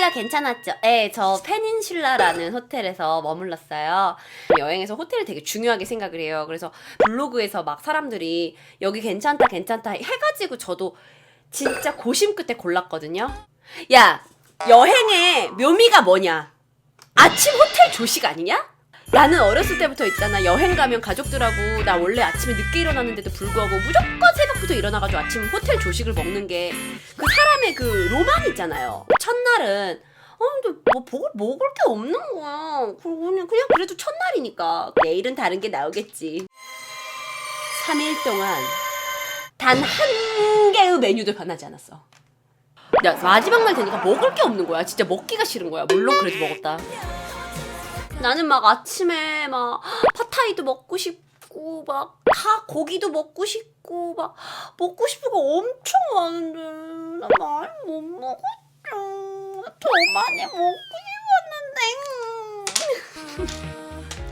페닌슐라 괜찮았죠? 네, 저 페닌슐라라는 호텔에서 머물렀어요. 여행에서 호텔을 되게 중요하게 생각을 해요. 그래서 블로그에서 막 사람들이 여기 괜찮다, 괜찮다 해가지고 저도 진짜 고심 끝에 골랐거든요. 야, 여행의 묘미가 뭐냐? 아침 호텔 조식 아니냐? 나는 어렸을 때부터 있잖아. 여행 가면 가족들하고 나 원래 아침에 늦게 일어났는데도 불구하고 무조건 새벽부터 일어나가지고 아침 호텔 조식을 먹는 게 그 사람의 그 로망 있잖아요. 첫날은 어 근데 뭐 먹을, 먹을 게 없는 거야. 그냥, 그냥 그래도 첫날이니까 내일은 다른 게 나오겠지. 3일 동안 단 한 개의 메뉴도 변하지 않았어. 야 마지막 날 되니까 먹을 게 없는 거야. 진짜 먹기가 싫은 거야. 물론 그래도 먹었다 나는 막 아침에 막 파타이도 먹고 싶고 막 다 고기도 먹고 싶고 막 먹고 싶은 거 엄청 많은데 나 많이 못 먹었죠. 더 많이 먹고 싶었는데.